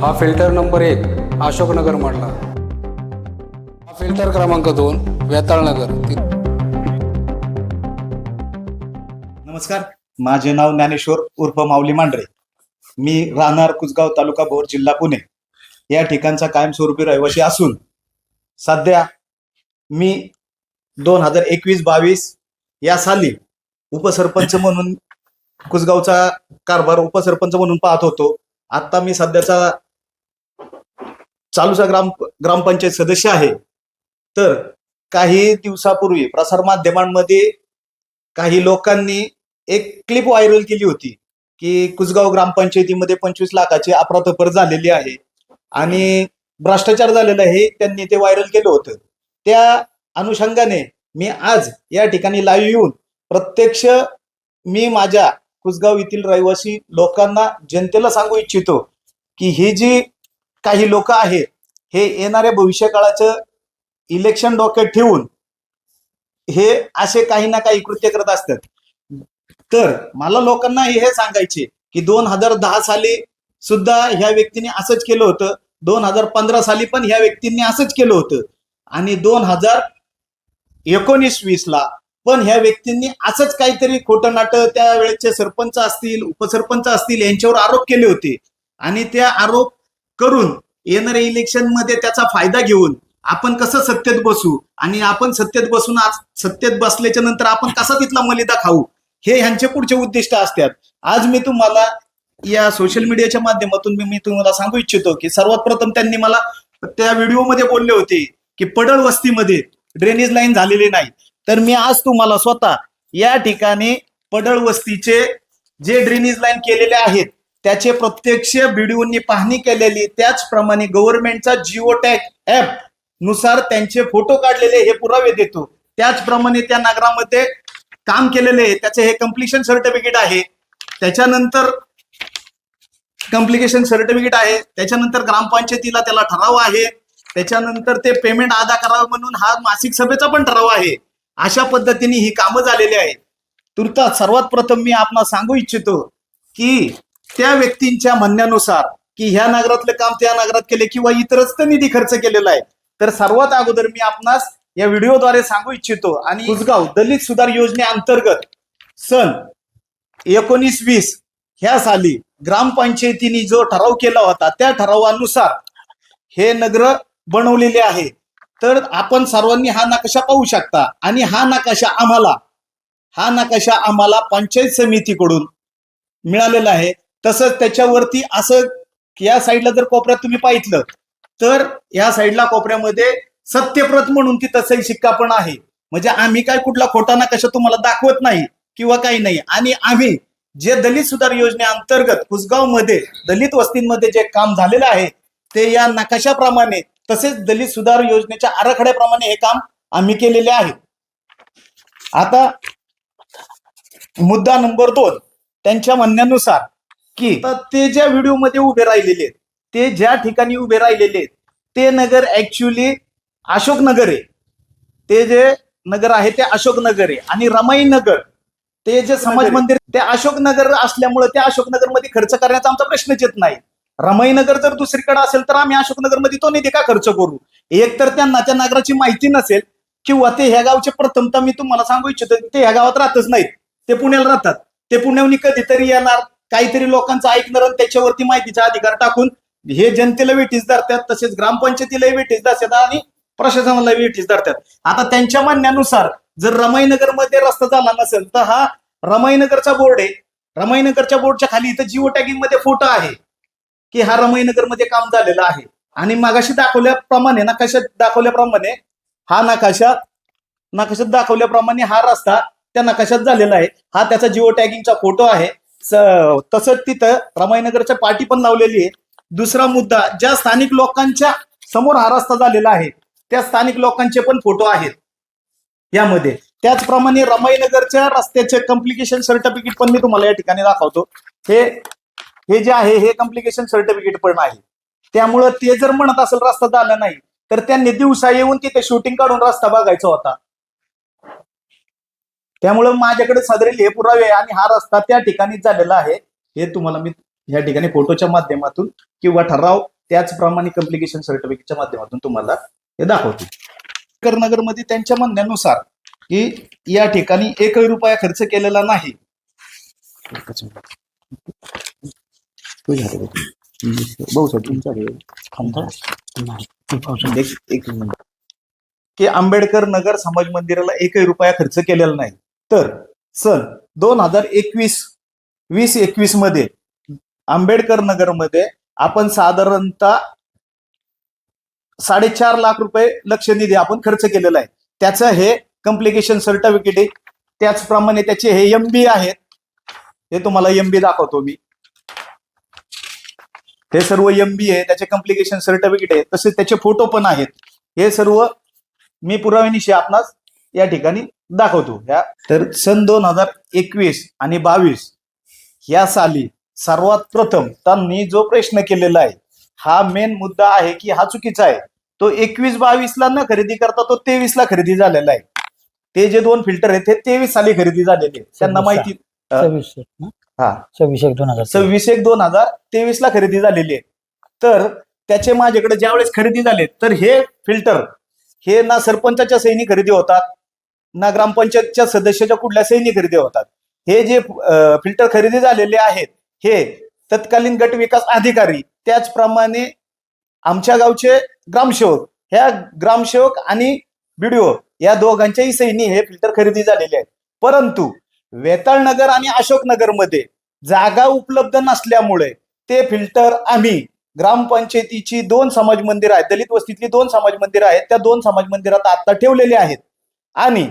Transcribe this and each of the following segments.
हा filter number एक अशोकनगर मधला हा फिल्टर क्रमांक दोन वेताळनगर नमस्कार माझे नाव ज्ञानेश्वर उर्फ माऊली मांढरे. मी राहणार कुसगाव तालुका भोर जिल्हा पुणे. या ठिकाणचा कायमस्वरूपी रहिवासी असून सध्या मी दोन हजार एकवीस बावीस या साली उपसरपंच म्हणून कुसगावचा कारभार उपसरपंच म्हणून पाहत होतो. आता मी सध्याचा चालूचा ग्राम ग्रामपंचायत सदस्य आहे. तर काही दिवसापूर्वी प्रसारमाध्यमांमध्ये काही लोकांनी एक क्लिप व्हायरल केली होती की कुसगाव ग्रामपंचायतीमध्ये पंचवीस लाखाची अपराधपर झालेली आहे आणि भ्रष्टाचार झालेला आहे त्यांनी ते व्हायरल केलं होतं. त्या अनुषंगाने मी आज या ठिकाणी लाईव्ह येऊन प्रत्यक्ष मी माझ्या कुसगाव येथील रहिवासी लोकांना जनतेला सांगू इच्छितो की ही जी काही लोक आहेत. हे येणाऱ्या भविष्यकाळाचं इलेक्शन डोक्यात ठेवून हे असे काही ना काही कृत्य करत असतात. तर मला लोकांना हे सांगायचे की दोन हजार दहा साली सुद्धा ह्या व्यक्तीने असंच केलं होतं. दोन हजार पंधरा साली पण ह्या व्यक्तींनी असंच केलं होतं. आणि दोन हजार एकोणीस वीस ला पण ह्या व्यक्तींनी असंच काहीतरी खोटं नाटं त्या वेळेचे सरपंच असतील उपसरपंच असतील यांच्यावर आरोप केले होते. आणि त्या आरोप करून येणाऱ्या इलेक्शनमध्ये त्याचा फायदा घेऊन आपण कसं सत्तेत बसू आणि आपण सत्तेत बसून आज सत्तेत बसल्याच्या नंतर आपण कसा तिथला मलिदा खाऊ? हे ह्यांचे पुढचे उद्दिष्ट असतात. आज मी तुम्हाला या सोशल मीडियाच्या माध्यमातून मी मी तुम्हाला सांगू इच्छितो की सर्वात प्रथम त्यांनी मला त्या व्हिडिओमध्ये बोलले होते की पडळ वस्तीमध्ये ड्रेनेज लाईन झालेली नाही. तर मी आज तुम्हाला स्वतः या ठिकाणी पडळ वस्तीचे जे ड्रेनेज लाईन केलेले आहेत त्याचे प्रत्यक्ष बीडीओनी पाहणी केलेली त्याचप्रमाणे गव्हर्नमेंटचा जिओ टॅग ऍपनुसार त्यांचे फोटो काढलेले हे पुरावे देतो. त्याचप्रमाणे त्या नगरामध्ये काम केलेले आहे त्याचे हे कम्प्लिशन सर्टिफिकेट आहे. त्याच्यानंतर कम्प्लिकेशन सर्टिफिकेट आहे त्याच्यानंतर ग्रामपंचायतीला त्याला ठराव आहे त्याच्यानंतर ते पेमेंट अदा करावं म्हणून हा मासिक सभेचा पण ठराव आहे. अशा पद्धतीने ही कामं झालेली आहेत. तुर्तात सर्वात प्रथम मी आपण सांगू इच्छितो की त्या व्यक्तींच्या म्हणण्यानुसार की ह्या नगरातलं काम त्या नगरात केले किंवा इतरच तर निधी खर्च केलेला आहे. तर सर्वात अगोदर मी आपणास या व्हिडिओद्वारे सांगू इच्छितो आणि कुसगाव. दलित सुधार योजनेअंतर्गत सन एकोणीस वीस ह्या साली ग्रामपंचायतीने जो ठराव केला होता त्या ठरावानुसार हे नगर बनवलेले आहे. तर आपण सर्वांनी हा नकाशा पाहू शकता आणि हा नकाशा आम्हाला हा नकाशा आम्हाला पंचायत समितीकडून मिळालेला आहे. तसंच त्याच्यावरती असं या साईडला जर कोपऱ्यात तुम्ही पाहितलं तर या साईडला कोपऱ्यामध्ये सत्यप्रत म्हणून ती तसही शिक्का पण आहे. म्हणजे आम्ही काय कुठला खोटा नकाशा तुम्हाला दाखवत नाही किंवा काही नाही. आणि आम्ही जे दलित सुधार योजनेअंतर्गत कुसगावमध्ये दलित वस्तींमध्ये जे काम झालेलं आहे ते या नकाशाप्रमाणे तसेच दलित सुधार योजनेच्या आराखड्याप्रमाणे हे काम आम्ही केलेले आहे. आता मुद्दा नंबर दोन त्यांच्या म्हणण्यानुसार की आता ते ज्या व्हिडिओमध्ये उभे राहिलेले आहेत, ते ज्या ठिकाणी उभे राहिलेले आहेत, ते नगर ऍक्च्युली अशोक नगर आहे. ते जे नगर आहे ते अशोक नगर आहे. आणि रमाई नगर ते जे समाज मंदिर ते अशोक नगर असल्यामुळे त्या अशोक नगरमध्ये खर्च करण्याचा आमचा प्रश्नच येत नाही. रमाई नगर जर दुसरीकडे असेल तर आम्ही अशोक नगरमध्ये तो निधी का खर्च करू? एक तर त्यांना त्या नगराची माहिती नसेल किंवा ते ह्या गावचे प्रथमता मी तुम्हाला सांगू इच्छितो ते ह्या गावात राहतच नाहीत. ते पुण्याला राहतात. ते पुण्याहून कधीतरी येणार. काहीतरी लोकांचं ऐकणार आणि त्याच्यावरती माहितीचा अधिकार टाकून हे जनतेला वेटीस धरतात तसेच ग्रामपंचायतीलाही वेठीस धरतात आणि प्रशासनाला वेठीस धरतात. आता त्यांच्या म्हणण्यानुसार जर रमाईनगरमध्ये रस्ता झाला नसेल तर हा रमाईनगरचा बोर्ड आहे. रमाईनगरच्या बोर्डच्या खाली इथं जिओ टॅगिंगमध्ये फोटो आहे की हा रमाईनगरमध्ये काम झालेलं आहे. आणि मागाशी दाखवल्याप्रमाणे नकाशात दाखवल्याप्रमाणे हा नकाशा नकाशात दाखवल्याप्रमाणे हा रस्ता त्या नकाशात झालेला आहे. हा त्याचा जिओ टॅगिंगचा फोटो आहे. तसंच तिथं रमाईनगरच्या पाठी पण लावलेली आहे. दुसरा मुद्दा ज्या स्थानिक लोकांच्या समोर हा रस्ता झालेला आहे त्या स्थानिक लोकांचे पण फोटो आहेत. यामध्ये. त्याचप्रमाणे रमाईनगरच्या रस्त्याचे कम्प्लिकेशन सर्टिफिकेट पण मी तुम्हाला या ठिकाणी दाखवतो. हे हे जे आहे हे कम्प्लिकेशन सर्टिफिकेट पण आहे. त्यामुळं ते जर म्हणत असेल रस्ता झाला नाही तर त्यांनी दिवसा येऊन तिथे शूटिंग काढून रस्ता बघायचा होता. त्यामुळे माझ्याकडे सदरील हे पुरावे आणि हा रस्ता त्या ठिकाणीच झालेला आहे. हे तुम्हाला मी या ठिकाणी फोटोच्या माध्यमातून किंवा ठराव त्याचप्रमाणे कम्प्लिकेशन सर्टिफिकेटच्या माध्यमातून तुम्हाला हे दाखवते. करनगरमध्ये त्यांच्या म्हणण्यानुसार की या ठिकाणी एकही रुपया खर्च केलेला नाही. की आंबेडकर नगर समाज मंदिराला एकही रुपया खर्च केलेला नाही. तर सन दोन हजार एकवीस वीस एकवीसमध्ये आंबेडकर नगरमध्ये आपण साधारणतः साडेचार लाख रुपये लक्ष निधी आपण खर्च केलेला आहे. त्याचं हे कम्प्लिकेशन सर्टिफिकेट आहे. त्याचप्रमाणे त्याचे हे एम बी आहेत. हे तुम्हाला एम बी दाखवतो मी. हे सर्व एम बी आहे त्याचे कम्प्लिकेशन सर्टिफिकेट आहे तसेच त्याचे फोटो पण आहेत. हे सर्व मी पुराव्यानिशी आपणास या ठिकाणी दाखवतो. या तर सन दोन हजार एकवीस आणि बावीस या साली सर्वात प्रथम त्यांनी जो प्रश्न केलेला आहे हा मेन मुद्दा आहे की हा चुकीचा आहे. तो एकवीस बावीस ला न खरेदी करता तो तेवीस ला खरेदी झालेला आहे. ते जे दोन फिल्टर आहेत ते तेवीस साली खरेदी झालेले आहेत. त्यांना माहिती? हा. सव्वीस एक दोन हजार सव्वीस एक दोन हजार तेवीस ला खरेदी झालेली आहे. तर त्याचे माझ्याकडे ज्यावेळेस खरेदी झाले तर हे फिल्टर हे ना सरपंचाच्या सैनी खरेदी होतात ना ग्रामपंचायतच्या सदस्याच्या कुठल्या सैनी खरेदी होतात. हे जे फिल्टर खरेदी झालेले आहेत हे तत्कालीन गट विकास अधिकारी त्याचप्रमाणे आमच्या गावचे ग्रामसेवक ह्या ग्रामसेवक आणि बीडीओ या दोघांच्याही सैनी हे फिल्टर खरेदी झालेले आहेत. परंतु वेताळनगर आणि अशोकनगरमध्ये जागा उपलब्ध नसल्यामुळे ते फिल्टर आम्ही ग्रामपंचायतीची दोन समाज मंदिर आहेत दलित वस्तीतली दोन समाज मंदिर आहेत त्या दोन समाज मंदिरात आता ठेवलेले आहेत. आणि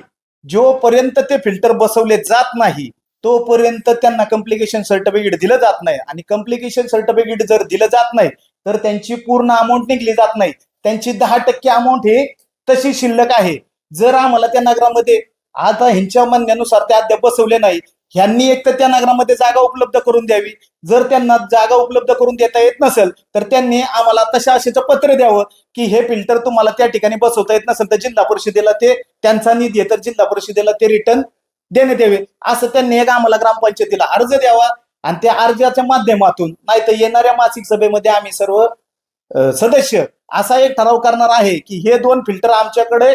जोपर्यंत ते फिल्टर बसवले जात नाही तोपर्यंत त्यांना कम्प्लिकेशन सर्टिफिकेट दिलं जात नाही. आणि कम्प्लिकेशन सर्टिफिकेट जर दिलं जात नाही तर त्यांची पूर्ण अमाऊंट निघली जात नाही. त्यांची दहा टक्के अमाऊंट ही तशी शिल्लक आहे. जर आम्हाला त्या नगरामध्ये आता ह्यांच्या म्हणण्यानुसार ते अद्याप बसवले नाही ह्यांनी एक तर त्या नगरामध्ये जागा उपलब्ध करून द्यावी. जर त्यांना जागा उपलब्ध करून देता येत नसेल तर त्यांनी आम्हाला तशा आशेचं पत्र द्यावं की हे फिल्टर तुम्हाला त्या ठिकाणी बसवता येत नसेल तर जिल्हा परिषदेला ते त्यांचा निधी आहे तर जिल्हा परिषदेला ते रिटर्न देण्यात यावे असं त्यांनी एक आम्हाला ग्रामपंचायतीला अर्ज द्यावा. आणि त्या अर्जाच्या माध्यमातून नाही तर येणाऱ्या मासिक सभेमध्ये आम्ही सर्व सदस्य असा एक ठराव करणार आहे की हे दोन फिल्टर आमच्याकडे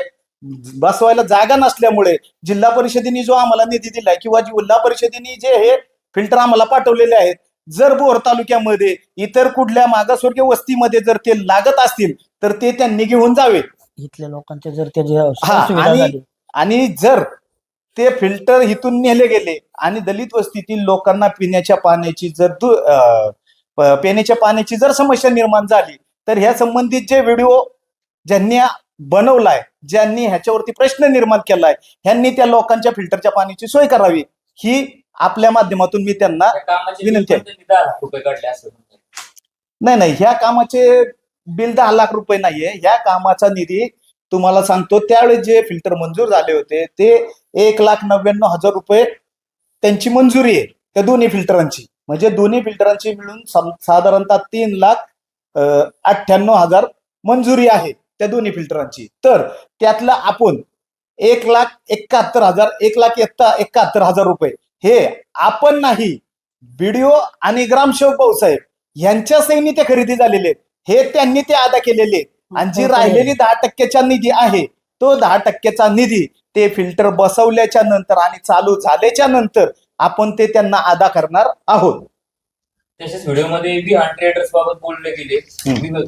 बसवायला जागा नसल्यामुळे जिल्हा परिषदेने जो आम्हाला निधी दिलाय किंवा जिल्हा परिषदेने जे हे फिल्टर आम्हाला पाठवलेले आहेत जर बोर तालुक्यामध्ये इतर कुठल्या मागासवर्गीय वस्तीमध्ये जर ते लागत असतील तर ते त्यांनी घेऊन जावे. इथल्या लोकांचे जर ते आणि- जर ते फिल्टर इथून नेले गेले आणि दलित वस्तीतील लोकांना पिण्याच्या पाण्याची जर पिण्याच्या पाण्याची जर समस्या निर्माण झाली तर ह्या संबंधित जे व्हिडिओ ज्यांनी बनवलाय ज्यांनी ह्याच्यावरती प्रश्न निर्माण केलाय ह्यांनी त्या लोकांच्या फिल्टरच्या पाण्याची सोय करावी ही आपल्या माध्यमातून मी त्यांना विनंती आहे. नाही नाही ह्या कामाचे बिल दहा लाख रुपये नाहीये. ह्या कामाचा निधी तुम्हाला सांगतो त्यावेळेस जे फिल्टर मंजूर झाले होते ते एक लाख नव्याण्णव हजार रुपये त्यांची मंजुरी आहे त्या दोन्ही फिल्टरांची. म्हणजे दोन्ही फिल्टरांची मिळून साधारणतः तीन लाख अठ्ठ्याण्णव हजार मंजुरी आहे. त्या दोन्ही फिल्टरांची. तर त्यातलं आपण एक लाख एकाहत्तर हजार एक लाख एकाहत्तर हजार रुपये हे आपण नाही बीडीओ आणि ग्रामसेवक भाऊसाहेब यांच्या सैनी ते खरेदी झालेले आहेत. हे त्यांनी ते अदा केलेले. आणि जी राहिलेली दहा टक्क्याचा निधी आहे तो दहा टक्क्याचा निधी ते फिल्टर बसवल्याच्या नंतर आणि चालू झाल्याच्यानंतर आपण ते त्यांना अदा करणार आहोत. तसेच व्हिडिओमध्ये विहान ट्रेडर्स बाबत बोलले गेले.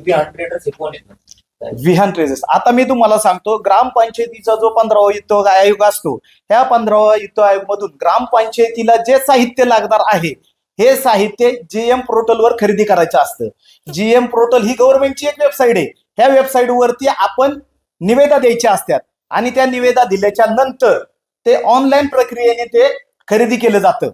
विहान ट्रेडर्स हे कोण आहेत विहान ट्रेजेस. आता मी तुम्हाला सांगतो ग्रामपंचायतीचा जो पंधरावा युद्ध आयोग असतो ह्या पंधरावा युद्ध आयोग मधून ग्रामपंचायतीला जे साहित्य लागणार आहे हे साहित्य जीएम पोर्टलवर खरेदी करायचं असतं. जीएम पोर्टल ही गव्हर्नमेंटची एक वेबसाईट आहे. ह्या वेबसाईट वरती आपण निवेदा द्यायच्या असतात आणि त्या निवेदा दिल्याच्या नंतर ते ऑनलाईन प्रक्रियेने ते खरेदी केलं जातं.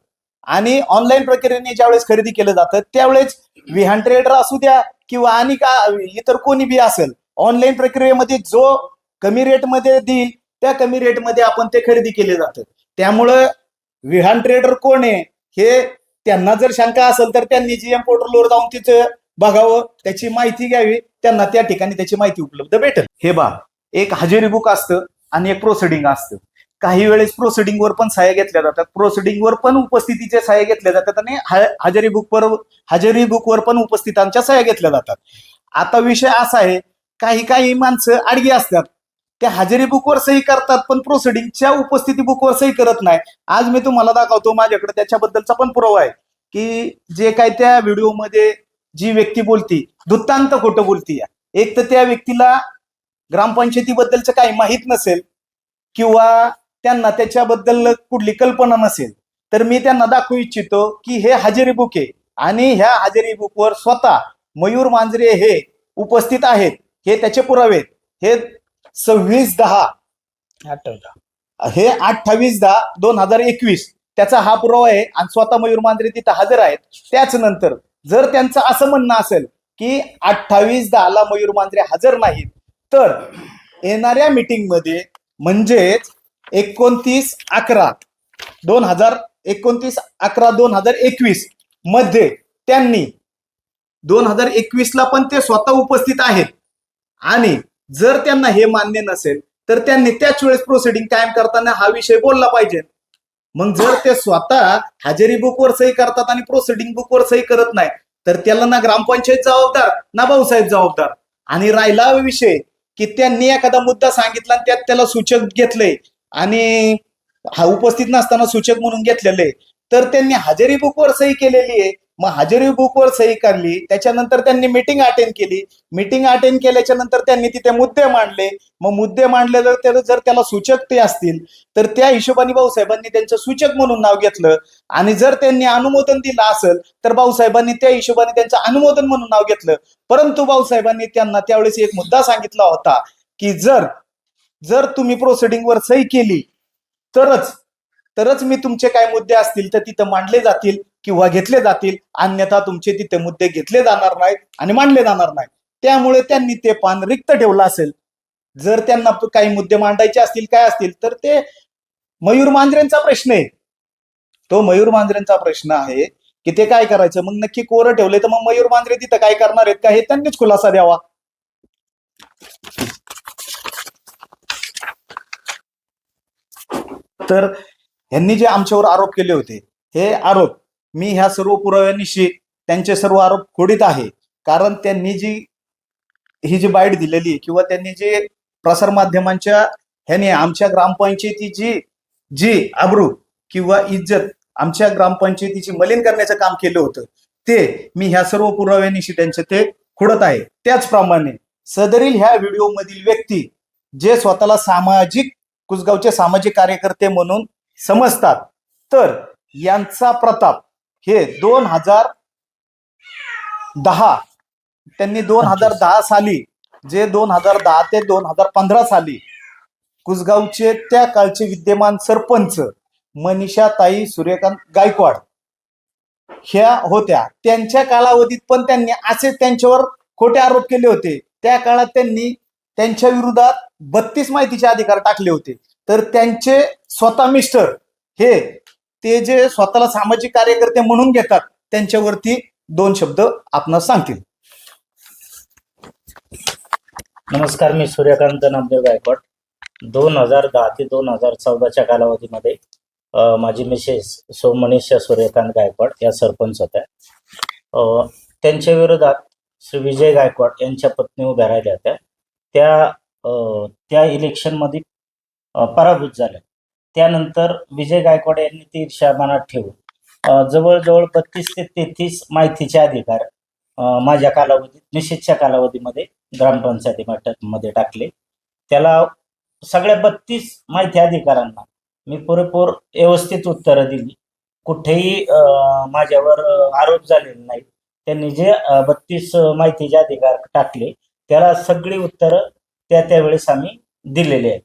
आणि ऑनलाईन प्रक्रियेने ज्यावेळेस खरेदी केलं जातं त्यावेळेस विहान ट्रेडर असू द्या किंवा आणि का इतर कोणी बी असेल ऑनलाईन प्रक्रियेमध्ये जो कमी रेटमध्ये देईल त्या कमी रेटमध्ये आपण ते खरेदी केले जातं त्यामुळं विहान ट्रेडर कोण आहे हे त्यांना जर शंका असेल तर त्यांनी जीएम पोर्टलवर जाऊन तिचं बघावं त्याची माहिती घ्यावी त्यांना त्या ठिकाणी त्याची माहिती उपलब्ध भेटेल. हे बा एक हजेरी बुक असतं आणि एक प्रोसिडिंग असतं. काही वेळेस प्रोसिडिंगवर पण सहाय्य घेतल्या जातात. प्रोसिडिंगवर पण उपस्थितीचे सहाय्य घेतल्या जातात आणि हजेरी हजेरी बुकवर हजेरी बुकवर पण उपस्थितांच्या सहाय्या घेतल्या जातात. आता विषय असा आहे काही काही माणसं आडगी असतात. त्या हजेरी बुकवर सही करतात पण प्रोसिडिंगच्या उपस्थिती बुकवर सही करत नाही. आज मी तुम्हाला दाखवतो माझ्याकडे त्याच्याबद्दलचा पण पुरावा आहे की जे काय त्या व्हिडिओमध्ये जी व्यक्ती बोलती दुत्तांत खोटं बोलती. एक तर त्या व्यक्तीला ग्रामपंचायतीबद्दलचं काही माहीत नसेल किंवा त्यांना त्याच्याबद्दल कुठली कल्पना नसेल तर मी त्यांना दाखवू इच्छितो की हे हजेरी बुक आहे. आणि ह्या हजेरी बुकवर स्वतः मयूर मांजरे हे उपस्थित आहेत. हे त्याचे पुरावे आहेत. हे सव्वीस दहा हे अठ्ठावीस दहा दोन हजार एकवीस. त्याचा हा पुरावा आहे आणि स्वतः मयूर मांजरे तिथं हजर आहेत. त्याच नंतर जर त्यांचं असं म्हणणं असेल की अठ्ठावीस दहाला मयूर मांजरे हजर नाहीत तर येणाऱ्या मीटिंगमध्ये म्हणजेच एकोणतीस अकरा दोन हजार एकोणतीस अकरा दोन हजार एकवीसमध्ये त्यांनी दोन हजार एकवीस ला पण ते स्वतः उपस्थित आहेत. आणि जर त्यांना हे मान्य नसेल तर त्यांनी त्याच वेळेस प्रोसिडिंग कायम करताना हा विषय बोलला पाहिजे. मग जर ते स्वतः हजेरी बुकवर सही करतात आणि प्रोसिडिंग बुकवर सही करत नाही तर त्याला ना ग्रामपंचायत जबाबदार ना भाऊसाहेब जबाबदार. आणि राहिला विषय की त्यांनी एखादा मुद्दा सांगितला आणि त्यात त्याला सूचक घेतलंय आणि हा उपस्थित नसताना सूचक म्हणून घेतलेले तर त्यांनी हजेरी बुकवर सही केलेली आहे. मग हजेरी बुकवर सही करली त्याच्यानंतर त्यांनी मिटिंग अटेंड केली. मिटिंग अटेंड केल्याच्यानंतर त्यांनी तिथे मुद्दे मांडले. मग मुद्दे मांडले तर जर त्याला सूचक ते असतील तर त्या हिशोबाने भाऊसाहेबांनी त्यांचं सूचक म्हणून नाव घेतलं. आणि जर त्यांनी अनुमोदन दिलं असेल तर भाऊसाहेबांनी त्या हिशोबाने त्यांचं अनुमोदन म्हणून नाव घेतलं. परंतु भाऊसाहेबांनी त्यांना त्यावेळेस एक मुद्दा सांगितला होता की जर जर तुम्ही प्रोसिडिंगवर सही केली तरच तरच मी तुमचे काय मुद्दे असतील तर तिथं मांडले जातील. किंवा घेतले जातील अन्यथा तुमचे तिथे मुद्दे घेतले जाणार नाहीत आणि मांडले जाणार नाही त्यामुळे त्यांनी ते पान रिक्त ठेवलं असेल. जर त्यांना काही मुद्दे मांडायचे असतील काय असतील तर ते मयूर मांजरेंचा प्रश्न आहे. तो मयूर मांजरेंचा प्रश्न आहे की ते काय करायचं? मग नक्की कोरं ठेवले तर मग मयूर मांजरे तिथं काय करणार आहेत का? हे त्यांनीच खुलासा द्यावा. तर ह्यांनी जे आमच्यावर आरोप केले होते हे आरोप मी ह्या सर्व पुराव्यांनिशी त्यांचे सर्व आरोप खोडीत आहे. कारण त्यांनी जी ही जी बाईट दिलेली आहे किंवा त्यांनी जे प्रसारमाध्यमांच्या ह्याने आमच्या ग्रामपंचायतीची जी आबरू किंवा इज्जत आमच्या ग्रामपंचायतीची मलिन करण्याचं काम केलं होतं ते मी ह्या सर्व पुराव्यांनिशी त्यांचे ते खोडत आहे. त्याचप्रमाणे सदरील ह्या व्हिडिओमधील व्यक्ती जे स्वतःला सामाजिक कुसगावचे सामाजिक कार्यकर्ते म्हणून समजतात तर यांचा प्रताप हे दोन हजार दहा त्यांनी दोन हजार दहा साली जे दोन हजार दहा ते दोन हजार पंधरा साली कुसगावचे त्या काळचे विद्यमान सरपंच मनीषाताई सूर्यकांत गायकवाड ह्या होत्या. त्यांच्या कालावधीत पण त्यांनी असे त्यांच्यावर खोटे आरोप केले होते. त्या काळात त्यांनी त्यांच्या विरोधात बत्तीस माहितीचे अधिकार टाकले होते. तर त्यांचे स्वतः मिस्टर हे ते जे स्वतःला सामाजिक कार्यकर्ते म्हणून घेतात त्यांच्यावरती दोन शब्द आपणास सांगतील. नमस्कार मी सूर्यकांत नामदेव गायकवाड. दोन हजार दहा ते दोन हजार चौदाच्या कालावधीमध्ये माझी मिसेस सो मनीषा सूर्यकांत गायकवाड या सरपंच होत्या. त्यांच्या विरोधात श्री विजय गायकवाड यांच्या पत्नी उभ्या राहिल्या होत्या. त्या अ, त्या इलेक्शनमध्ये पराभूत झाल्या. त्यानंतर विजय गायकवाड यांनी ती ईर्ष्या मनात ठेवून जवळजवळ बत्तीस ते तेहतीस माहितीचे अधिकार माझ्या कालावधीत निश्चितच्या कालावधीमध्ये ग्रामपंचायतीमध्ये टाकले. त्याला सगळ्या बत्तीस माहिती अधिकारांना मी पुरेपूर व्यवस्थित उत्तरं दिली. कुठेही माझ्यावर आरोप झालेले नाही त्यांनी जे बत्तीस माहितीचे अधिकार टाकले त्याला सगळी उत्तरं त्या त्यावेळेस आम्ही दिलेली आहेत.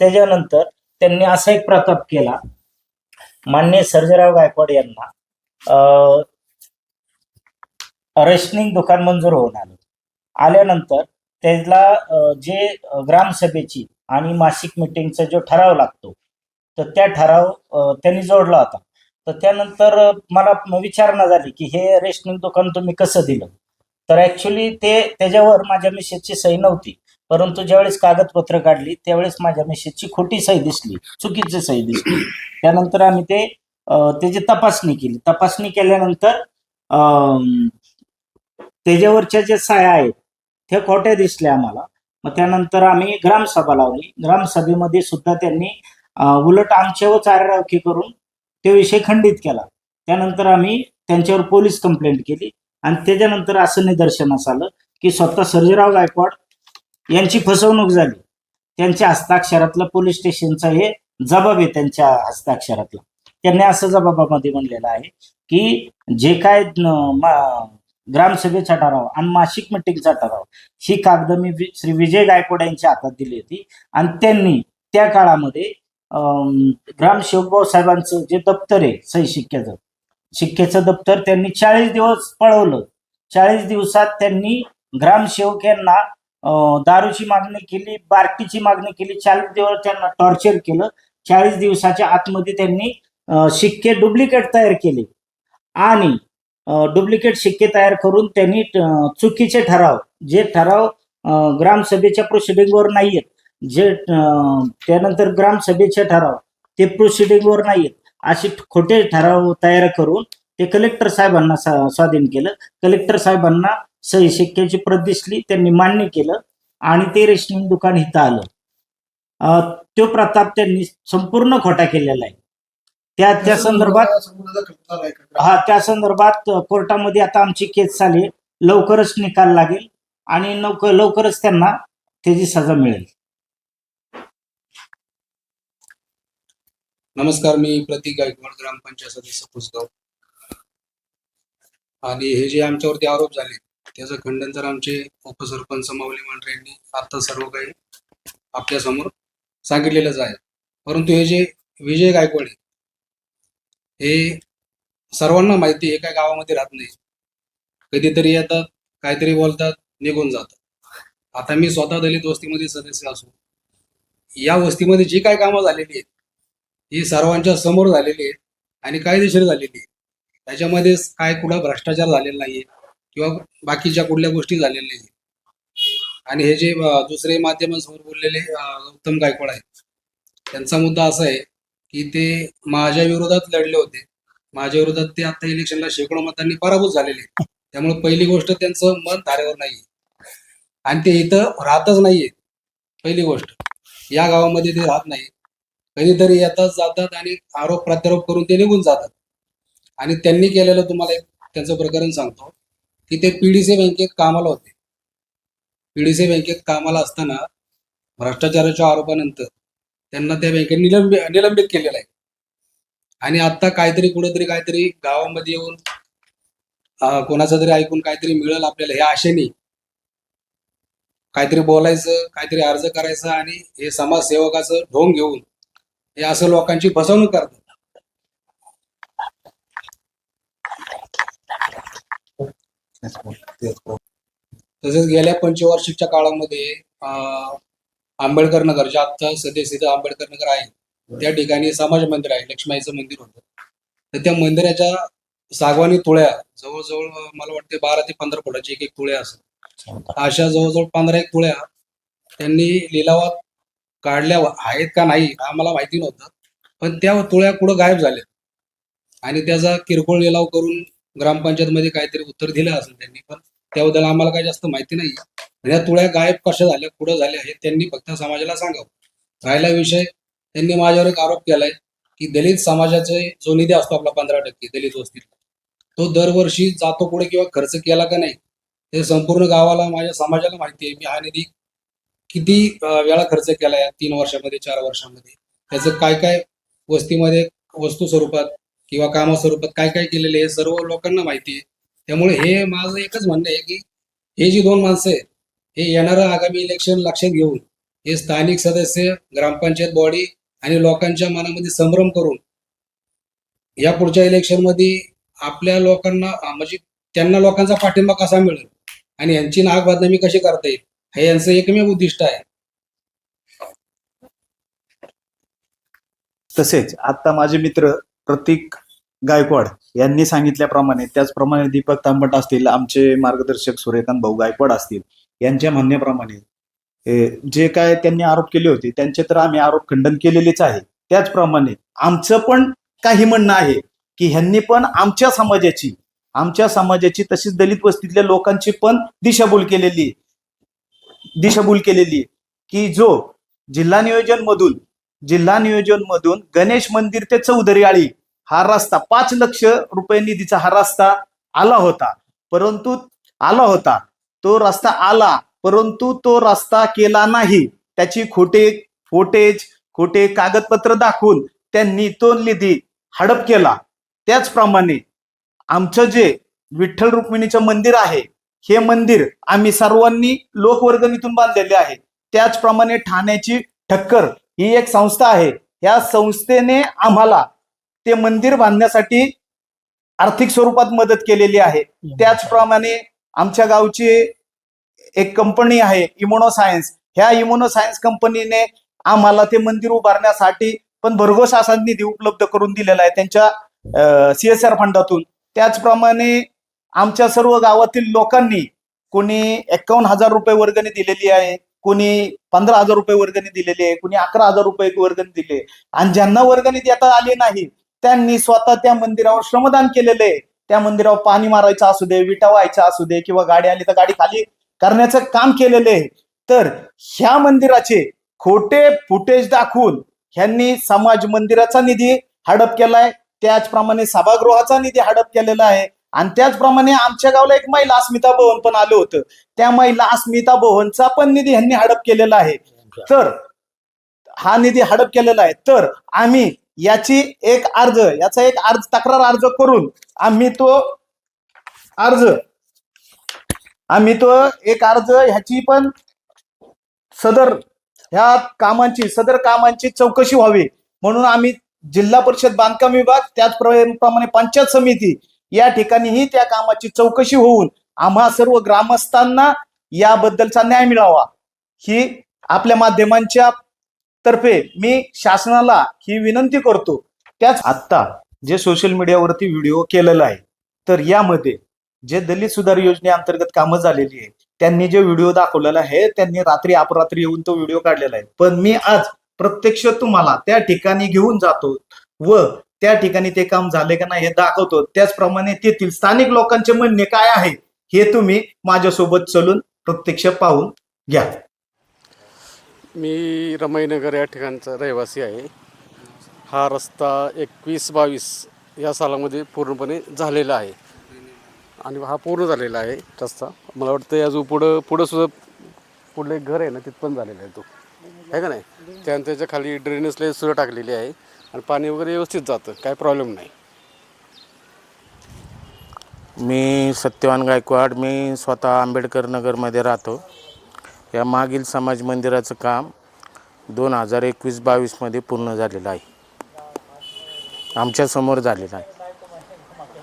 त्याच्यानंतर त्यांनी असा एक प्रताप केला. मान्य सर्जराव गायकवाड यांना रेशनिंग दुकान मंजूर होऊन आलं. आल्यानंतर त्याला जे ग्रामसभेची आणि मासिक मिटिंगचा जो ठराव लागतो तर त्या ठराव त्यांनी जोडला होता. तर त्यानंतर मला विचारणा झाली की हे रेशनिंग दुकान तुम्ही कसं दिलं? तर ऍक्च्युली ते त्याच्यावर माझ्या मिसेसची सही नव्हती. परंतु ज्यावेळेस कागदपत्र काढली त्यावेळेस माझ्या मिशेची खोटी सही दिसली चुकीची सही दिसली. त्यानंतर आम्ही ते त्याची तपासणी केली तपासणी केल्यानंतर त्याच्यावरच्या ज्या साया आहेत त्या खोट्या दिसल्या आम्हाला. मग त्यानंतर आम्ही ग्रामसभा लावली. ग्रामसभेमध्ये सुद्धा त्यांनी उलट उलट आमच्यावर चारारावखी करून ते विषय खंडित केला. त्यानंतर आम्ही त्यांच्यावर पोलीस कंप्लेंट केली. आणि त्याच्यानंतर असं निदर्शनास आलं की स्वतः सर्जेराव गायकवाड यांची फसवणूक झाली. त्यांच्या हस्ताक्षरातलं पोलीस स्टेशनचा हे जबाब आहे त्यांच्या हस्ताक्षरातला. त्यांनी असं जबाबामध्ये म्हणलेलं आहे की जे काय ग्रामसभेचा ठराव आणि मासिक मिटिंगचा ठराव ही कागद मी वि- श्री विजय गायकवाड यांच्या हातात दिली होती. आणि त्यांनी त्या काळामध्ये अं, शिवभाऊ साहेबांचं जे दप्तर आहे सही शिक्क्याचं शिक्क्याचं दप्तर त्यांनी चाळीस दिवस पळवलं. चाळीस दिवसात त्यांनी ग्रामसेवक यांना दारूची मागणी केली बारकीची मागणी केली चाळीस दिवस त्यांना टॉर्चर केलं. चाळीस दिवसाच्या आतमध्ये त्यांनी शिक्के डुप्लिकेट तयार केले. आणि डुप्लिकेट शिक्के तयार करून त्यांनी चुकीचे ठराव जे ठराव ग्रामसभेच्या प्रोसिडिंगवर नाही आहेत जे त्यानंतर ग्रामसभेचे ठराव ते प्रोसिडिंगवर नाही आहेत असे खोटे ठराव तयार करून ते कलेक्टर साहेबांना सा- स्वाधीन केलं. कलेक्टर साहेबांना सही शिक्क्याची प्रत दिसली त्यांनी मान्य केलं आणि ते रेशनिंग दुकान इथं आलं. अं, तो प्रताप त्यांनी संपूर्ण खोटा केलेला आहे. त्या त्या संदर्भात हा त्या संदर्भात कोर्टामध्ये आता आमची केस चालली आहे. लवकरच निकाल लागेल आणि लवकर लवकरच त्यांना त्याची सजा मिळेल. नमस्कार मी प्रतीक गायकवाड ग्रामपंचायत सदस्य पुसगाव. आणि हे जे आमच्यावरती आरोप झाले त्याचं खंडन तर आमचे उपसरपंच माऊली मांढरे यांनी आता सर्व काही आपल्यासमोर सांगितलेलंच आहे. परंतु हे जे विजय गायकवाड आहे, हे सर्वांना माहिती एका हे काय गावामध्ये राहत नाही. कधीतरी येतात काहीतरी बोलतात निघून जातात. आता मी स्वतः दलित वस्तीमध्ये सदस्य असो या वस्तीमध्ये जी काय कामं झालेली आहेत ही सर्वांच्या समोर झालेली आहेत आणि कायदेशीर झालेली आहे त्याच्यामध्ये काय कुठं भ्रष्टाचार झालेला नाहीये. किंवा बाकीच्या कुठल्या गोष्टी झालेल्या आहेत आणि हे जे दुसरे माध्यमांसमोर बोललेले गौतम गायकवाड आहेत त्यांचा मुद्दा असा आहे की ते माझ्या विरोधात लढले होते. माझ्या विरोधात ते आता इलेक्शनला शेकडो मतांनी पराभूत झालेले आहेत. त्यामुळे पहिली गोष्ट त्यांचं मन धारेवर नाही आणि ते इथं राहतच नाहीये पहिली गोष्ट या गावामध्ये ते राहत नाही कधीतरी येतात जातात आणि आरोप प्रत्यारोप करून ते निघून जातात. आणि त्यांनी केलेलं तुम्हाला एक त्यांचं प्रकरण सांगतो. की ते पीडीसी बँकेत कामाला होते. पीडीसी बँकेत कामाला असताना भ्रष्टाचाराच्या आरोपानंतर त्यांना त्या बँकेत निलंबित निलंबित केलेलं आहे. आणि आता काहीतरी कुठेतरी काहीतरी गावामध्ये येऊन कोणाचं तरी ऐकून काहीतरी मिळेल आपल्याला ह्या आशेने. काहीतरी बोलायचं काहीतरी अर्ज करायचा आणि हे समाजसेवकाचं ढोंग घेऊन हे असं लोकांची फसवणूक करतात. तसेच गेल्या पंचवार्षिकच्या काळामध्ये आंबेडकर नगर जे आता सध्या सिद्ध आंबेडकर नगर आहे त्या ठिकाणी समाज मंदिर आहे लक्ष्मीचं मंदिर होतं. तर त्या मंदिराच्या सागवानी तुळ्या जवळजवळ मला वाटते बारा ते पंधरा फुटाची एक एक तुळ्या असत अशा जवळजवळ पंधरा एक तुळ्या त्यांनी लिलावात काढल्या आहेत का नाही आम्हाला माहिती नव्हतं. पण त्या तुळ्या कुठं गायब झाल्या. आणि त्याचा किरकोळ लिलाव करून ग्रामपंचायतमध्ये काहीतरी उत्तर दिलं असेल त्यांनी पण त्याबद्दल आम्हाला काही जास्त माहिती नाही. या तुळ्या गायब कशा झाल्या कुठं झाल्या हे त्यांनी फक्त समाजाला सांगावं. राहिला विषय त्यांनी माझ्यावर एक आरोप केलाय की दलित समाजाचे जो निधी असतो आपला पंधरा टक्के दलित वस्तीत तो दरवर्षी जातो कुठे किंवा खर्च केला का नाही हे संपूर्ण गावाला माझ्या समाजाला माहिती आहे. मी हा निधी किती वेळा खर्च केला या तीन वर्षामध्ये चार वर्षामध्ये त्याचं काय काय वस्तीमध्ये वस्तू स्वरूपात किंवा कामा स्वरूपात काय काय केलेले हे सर्व लोकांना माहिती आहे. त्यामुळे हे माझं एकच म्हणणं आहे की हे जी दोन माणसं आहेत हे येणारं आगामी इलेक्शन लक्षात घेऊन हे स्थानिक सदस्य ग्रामपंचायत बॉडी आणि लोकांच्या मनामध्ये संभ्रम करून या पुढच्या इलेक्शनमध्ये आपल्या लोकांना म्हणजे त्यांना लोकांचा पाठिंबा कसा मिळेल आणि यांची नाग बदनामी कशी करता येईल हे यांचं एकमेव उद्दिष्ट आहे. तसेच आता माझे मित्र प्रतीक गायकवाड यांनी सांगितल्याप्रमाणे त्याचप्रमाणे दीपक तांबट असतील आमचे मार्गदर्शक सूर्यकांत भाऊ गायकवाड असतील यांच्या म्हणण्याप्रमाणे जे काय त्यांनी आरोप केले होते त्यांचे तर आम्ही आरोप खंडन केलेलेच आहे. त्याचप्रमाणे आमचं पण काही म्हणणं आहे की ह्यांनी पण आमच्या समाजाची आमच्या समाजाची तशीच दलित वस्तीतल्या लोकांची पण दिशाभूल केलेली दिशाभूल केलेली आहे की जो जिल्हा नियोजन मधून जिल्हा नियोजन मधून गणेश मंदिर ते चौधरी आळी हा रस्ता पाच लक्ष रुपये निधीचा हा रस्ता आला होता. परंतु आला होता. तो रस्ता आला परंतु तो रस्ता केला नाही. त्याची खोटे फोटेज खोटे कागदपत्र दाखवून त्यांनी तो निधी हडप केला. त्याचप्रमाणे आमचं जे विठ्ठल रुक्मिणीचं मंदिर आहे हे मंदिर आम्ही सर्वांनी लोकवर्गणीतून बांधलेले आहे. त्याचप्रमाणे ठाण्याची ठक्कर ही एक संस्था आहे. या संस्थेने आम्हाला ते मंदिर बांधण्यासाठी आर्थिक स्वरूपात मदत केलेली आहे. त्याचप्रमाणे आमच्या गावची एक कंपनी आहे इमोनो सायन्स ह्या इमोनो सायन्स कंपनीने आम्हाला ते मंदिर उभारण्यासाठी पण भरघोस असा निधी उपलब्ध करून दिलेला आहे त्यांच्या सीएसआर फंडातून. त्याचप्रमाणे आमच्या सर्व गावातील लोकांनी कोणी एक्कावन्न हजार रुपये वर्गणी दिलेली आहे कोणी पंधरा हजार रुपये वर्गणी दिलेली आहे कोणी अकरा हजार रुपये वर्गणी दिली आहे. आणि ज्यांना वर्गणी देता आली नाही त्यांनी स्वतः त्या मंदिरावर श्रमदान केलेलं. आहे त्या मंदिरावर पाणी मारायचं असू दे विटा व्हायचा असू दे किंवा गाडी आली तर गाडी खाली करण्याचं काम केलेलं. आहे तर ह्या मंदिराचे खोटे फुटेज दाखवून ह्यांनी समाज मंदिराचा निधी हडप केलाय. त्याचप्रमाणे सभागृहाचा निधी हडप केलेला आहे. आणि त्याचप्रमाणे आमच्या गावाला एक महिला अस्मिता भवन पण आलं होतं. त्या महिला अस्मिता भवनचा पण निधी ह्यांनी हडप केलेला आहे. तर हा निधी हडप केलेला आहे. तर आम्ही याची एक अर्ज याचा एक अर्ज तक्रार अर्ज करून आम्ही तो अर्ज आम्ही तो एक अर्ज ह्याची पण सदर ह्या कामांची सदर कामांची चौकशी व्हावी. म्हणून आम्ही जिल्हा परिषद बांधकाम विभाग त्याचप्रमाणे पंचायत समिती या ठिकाणीही त्या कामाची चौकशी होऊन आम्हा सर्व ग्रामस्थांना याबद्दलचा न्याय मिळावा. ही आपल्या माध्यमांच्या तर्फे मी शासनाला ही विनंती करतो त्याच आत्ता जे सोशल मीडियावरती व्हिडिओ केलेला आहे तर यामध्ये जे दलित सुधार योजनेअंतर्गत कामं झालेली आहे त्यांनी जे व्हिडिओ दाखवलेला आहे त्यांनी रात्री अपरात्री येऊन तो व्हिडिओ काढलेला आहे. पण मी आज प्रत्यक्ष तुम्हाला त्या ठिकाणी घेऊन जातो व त्या ठिकाणी ते काम झाले का नाही हे दाखवतो. त्याचप्रमाणे तेथील स्थानिक लोकांचे म्हणणे काय आहे हे तुम्ही माझ्यासोबत चलून प्रत्यक्ष पाहून घ्या. मी रमाईनगर या ठिकाणचा रहिवासी आहे. हा रस्ता एकवीस बावीस या सालामध्ये पूर्णपणे झालेला आहे. आणि हा पूर्ण झालेला आहे रस्ता. मला वाटतं अजून पुढं पुढं सुद्धा पुढलं एक घर आहे ना तिथं पण झालेलं आहे तो. आहे का नाही? त्यानंतर त्याच्याखाली ड्रेनेज लाईन सुद्धा टाकलेली आहे आणि पाणी वगैरे व्यवस्थित जातं काय प्रॉब्लेम नाही. मी सत्यवान गायकवाड. मी स्वतः आंबेडकर नगरमध्ये राहतो. या मागील समाज मंदिराचं काम दोन हजार एकवीस बावीसमध्ये पूर्ण झालेलं आहे. आमच्यासमोर झालेलं आहे.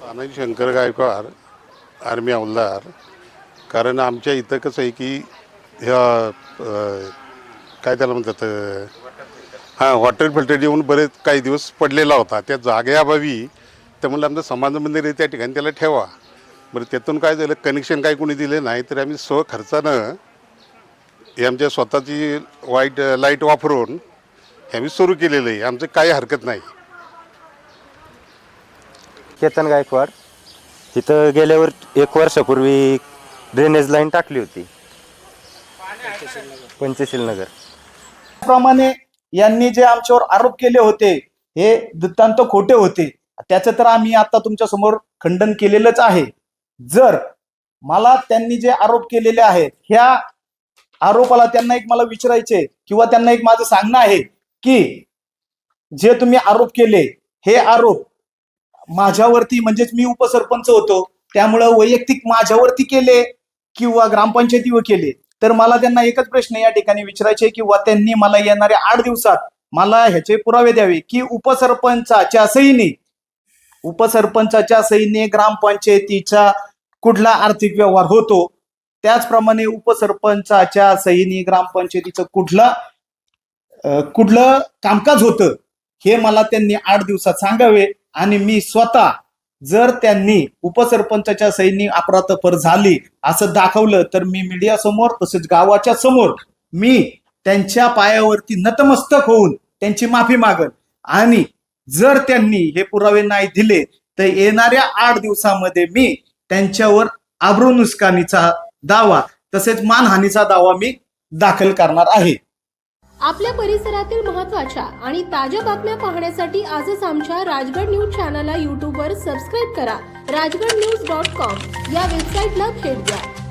तानाजी शंकर गायकवाड आर्मी हवलदार कारण आमच्या इथं कसं आहे की ह्या काय त्याला म्हणतात हां वॉटर फिल्टर येऊन बरेच काही दिवस पडलेला होता. त्या जागेअभावी तर म्हणलं आमचं समाज मंदिर आहे त्या ठिकाणी त्याला ठेवा. बरं त्यातून काय झालं कनेक्शन काय कोणी दिले नाही तर आम्ही स्व खर्चानं हे आमच्या स्वतःची वाईट लाइट वापरून हे आम्ही सुरू केलेलं आहे. आमचं काही हरकत नाही. केतन गायकवाड तिथं गेल्यावर एक वर्षापूर्वी ड्रेनेज लाईन टाकली होती. पंचशील नगर प्रमाणे यांनी जे आमच्यावर आरोप केले होते हे दत्तांत खोटे होते. त्याचं तर आम्ही आता तुमच्यासमोर खंडन केलेलंच आहे. जर मला त्यांनी जे आरोप केलेले आहेत ह्या आरोपाला त्यांना एक मला विचारायचे किंवा त्यांना एक माझं सांगणं आहे की जे तुम्ही आरोप केले हे आरोप माझ्यावरती म्हणजेच मी उपसरपंच होतो त्यामुळं वैयक्तिक माझ्यावरती केले किंवा ग्रामपंचायतीवर केले तर मला त्यांना एकच प्रश्न या ठिकाणी विचारायचे किंवा त्यांनी मला येणाऱ्या आठ दिवसात मला ह्याचे पुरावे द्यावे की उपसरपंचाच्या सहीने उपसरपंचाच्या सहीने ग्रामपंचायतीचा कुठला आर्थिक व्यवहार होतो त्याचप्रमाणे उपसरपंचाच्या सहीने ग्रामपंचायतीचं कुठलं कुठलं कामकाज होतं हे मला त्यांनी आठ दिवसात सांगावे आणि मी स्वतः जर त्यांनी उपसरपंचाच्या सैनी अपरातपर झाली असं दाखवलं तर मी मीडिया समोर तसेच गावाच्या समोर मी त्यांच्या पायावरती नतमस्तक होऊन त्यांची माफी मागल आणि जर त्यांनी हे पुरावे नाही दिले तर येणाऱ्या आठ दिवसामध्ये मी त्यांच्यावर आब्रू नुकसानीचा दावा. तसेच मानहानीचा दावा मी दाखल करणार आहे. आपल्या परिसरातील महत्त्वाच्या आणि ताज्या बातम्या पाहण्यासाठी आजच आमच्या राजगड न्यूज चॅनलला यूट्यूबवर सबस्क्राईब करा. राजगड न्यूज डॉट कॉम या वेबसाईटला भेट द्या.